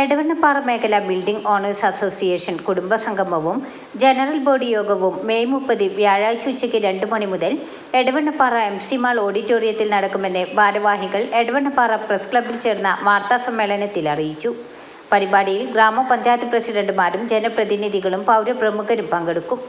എടവണ്ണപ്പാറ മേഖല building owners association കുടുംബ സംഗമവും ജനറൽ ബോഡി യോഗവും മെയ് മുപ്പത് വ്യാഴാഴ്ച ഉച്ചയ്ക്ക് രണ്ട് മണി മുതൽ എടവണ്ണപ്പാറ എം സി മാൾ ഓഡിറ്റോറിയത്തിൽ നടക്കുമെന്ന് ഭാരവാഹികൾ എടവണ്ണപ്പാറ പ്രസ് ക്ലബ്ബിൽ ചേർന്ന വാർത്താ സമ്മേളനത്തിൽ അറിയിച്ചു. പരിപാടിയിൽ ഗ്രാമപഞ്ചായത്ത് പ്രസിഡന്റുമാരും ജനപ്രതിനിധികളും പൗരപ്രമുഖരും പങ്കെടുക്കും.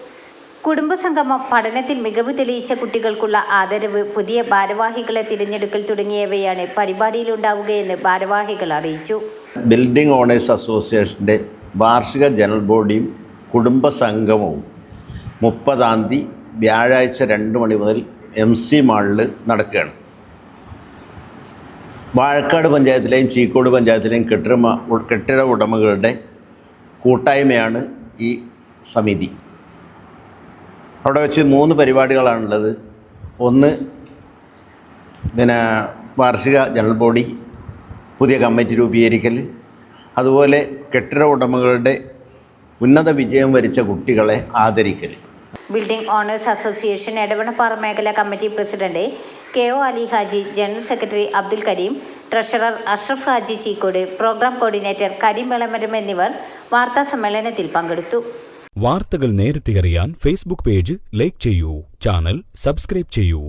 കുടുംബസംഗമം പഠനത്തിൽ മികവ് തെളിയിച്ച കുട്ടികൾക്കുള്ള ആദരവ് പുതിയ ഭാരവാഹികളെ തിരഞ്ഞെടുക്കൽ തുടങ്ങിയവയാണ് പരിപാടിയിലുണ്ടാവുകയെന്ന് ഭാരവാഹികൾ അറിയിച്ചു. ബിൽഡിംഗ് ഓണേഴ്സ് അസോസിയേഷന്റെ വാർഷിക ജനറൽ ബോഡിയും കുടുംബ സംഗമവും മുപ്പതാം തീയതി വ്യാഴാഴ്ച രണ്ട് മണി മുതൽ എം സി മാളിൽ നടക്കുകയാണ്. വാഴക്കാട് പഞ്ചായത്തിലെയും ചീക്കോട് പഞ്ചായത്തിലെയും കെട്ടിട കെട്ടിട ഉടമകളുടെ കൂട്ടായ്മയാണ് ഈ സമിതി. അവിടെ വെച്ച് മൂന്ന് പരിപാടികളാണുള്ളത്. ഒന്ന് പിന്നെ വാർഷിക ജനറൽ ബോഡി പുതിയ കമ്മിറ്റി രൂപീകരിക്കൽ അതുപോലെ കെട്ടിട ഉടമകളുടെ ഉന്നത വിജയം വരിച്ച കുട്ടികളെ ആദരിക്കൽ ബിൽഡിംഗ് ഓണേഴ്സ് അസോസിയേഷൻ എടവണപ്പാറ മേഖല committee president K O Ali Haji general secretary Abdul Kareem treasurer Ashraf Haji Cheekode programme coordinator Kareem Vilamaram എന്നിവർ വാർത്താ സമ്മേളനത്തിൽ പങ്കെടുത്തു. വാർത്തകൾ നേരത്തെ അറിയാൻ ഫേസ്ബുക്ക് പേജ് ലൈക്ക് ചെയ്യൂ ചാനൽ സബ്സ്ക്രൈബ് ചെയ്യൂ.